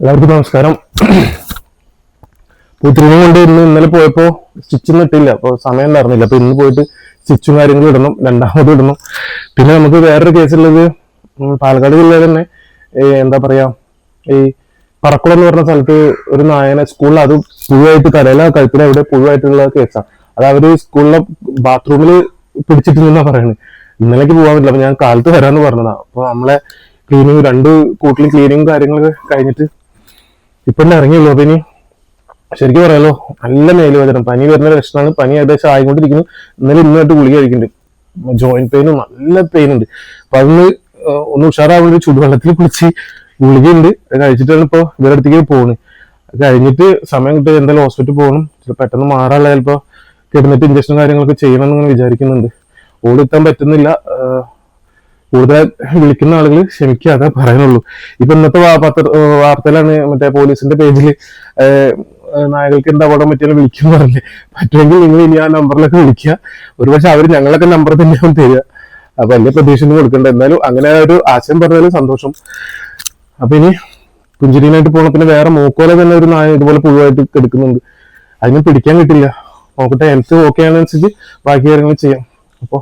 എല്ലാവർക്കും നമസ്കാരം. പുത്രിനെ കൊണ്ട് ഇന്ന് ഇന്നലെ പോയപ്പോ സ്റ്റിച്ചൊന്നും ഇട്ടില്ല. അപ്പൊ സമയം ഉണ്ടായിരുന്നില്ല. അപ്പൊ ഇന്ന് പോയിട്ട് സ്റ്റിച്ചും കാര്യങ്ങളും ഇടണം. രണ്ടാമത് ഇടണം. പിന്നെ നമുക്ക് വേറൊരു കേസുള്ളത് പാലക്കാട് ജില്ലയിൽ തന്നെ എന്താ പറയാ ഈ പറക്കുളം എന്ന് പറഞ്ഞ സ്ഥലത്ത് ഒരു നായനെ സ്കൂളിൽ അത് പുഴുവായിട്ട് തലയില കഴുത്തിൽ അവിടെ പുഴുവായിട്ടുള്ള കേസാണ് അത് അവർ സ്കൂളിലെ ബാത്റൂമിൽ പിടിച്ചിട്ടില്ലെന്നാ പറയുന്നത് ഇന്നലേക്ക് പോകാൻ പറ്റില്ല. അപ്പൊ ഞാൻ കാലത്ത് വരാന്ന് പറഞ്ഞതാണ് അപ്പൊ നമ്മളെ ക്ലീനിങ് രണ്ട് കൂട്ടിലും ക്ലീനിങ് കാര്യങ്ങളൊക്കെ കഴിഞ്ഞിട്ട് ഇപ്പൊ ഇറങ്ങിയുള്ളൂ അപ്പൊ ഇനി ശരിക്കും പറയാലോ നല്ല മേൽ വേദന. പനി വരുന്ന ലക്ഷണമാണ് പനി ഏകദേശം ആയിക്കൊണ്ടിരിക്കുന്നു. ഇന്നലെ ഇന്നായിട്ട് ഗുളിക കഴിക്കുന്നുണ്ട്. ജോയിന്റ് പെയിനും നല്ല പെയിൻ ഉണ്ട്. അപ്പൊ അതൊന്ന് ഒന്ന് ഉഷാറാവാൻ ചുടുവെള്ളത്തിൽ കുളിച്ച് ഗുളികയുണ്ട്. കഴിച്ചിട്ടാണ് ഇപ്പൊ ഇവരുടെ അടുത്തേക്ക് പോകുന്നത് കഴിഞ്ഞിട്ട് സമയം കിട്ടി എന്തായാലും ഹോസ്പിറ്റലിൽ പോകണം പെട്ടെന്ന് മാറാനുള്ള ചിലപ്പോൾ കിടന്നിട്ട് ഇഞ്ചക്ഷനും കാര്യങ്ങളൊക്കെ ചെയ്യണം എന്ന് വിചാരിക്കുന്നുണ്ട്. ഓടിത്താൻ പറ്റുന്നില്ല. കൂടുതൽ വിളിക്കുന്ന ആളുകൾ ക്ഷമിക്കുക അതേ പറയാനുള്ളൂ. ഇപ്പൊ ഇന്നത്തെ വാർത്തയിലാണ് മറ്റേ പോലീസിന്റെ പേജിൽ നായകൾക്ക് എന്താ അപകടം പറ്റിയാലും വിളിക്കുന്ന പറഞ്ഞില്ലേ പറ്റുമെങ്കിൽ നിങ്ങൾ ഇനി ആ നമ്പറിലൊക്കെ വിളിക്കുക. ഒരുപക്ഷെ അവർ ഞങ്ങളൊക്കെ നമ്പർ തന്നെയാണ് തരിക. അപ്പൊ വലിയ പ്രതീക്ഷ ഒന്നും കൊടുക്കണ്ട. എന്നാലും അങ്ങനെ ഒരു ആശയം പറഞ്ഞാലും സന്തോഷം. അപ്പൊ ഇനി പുഞ്ചിരിയിലായിട്ട് പോകണം പിന്നെ വേറെ മൂക്കോല തന്നെ ഒരു നായ ഇതുപോലെ പുഴുവായിട്ട് എടുക്കുന്നുണ്ട്. അതിനെ പിടിക്കാൻ കിട്ടില്ല. നോക്കട്ടെ ഹെൽത്ത് ഓക്കെ ആണെന്നനുസരിച്ച് ബാക്കി കാര്യങ്ങൾ ചെയ്യാം. അപ്പോൾ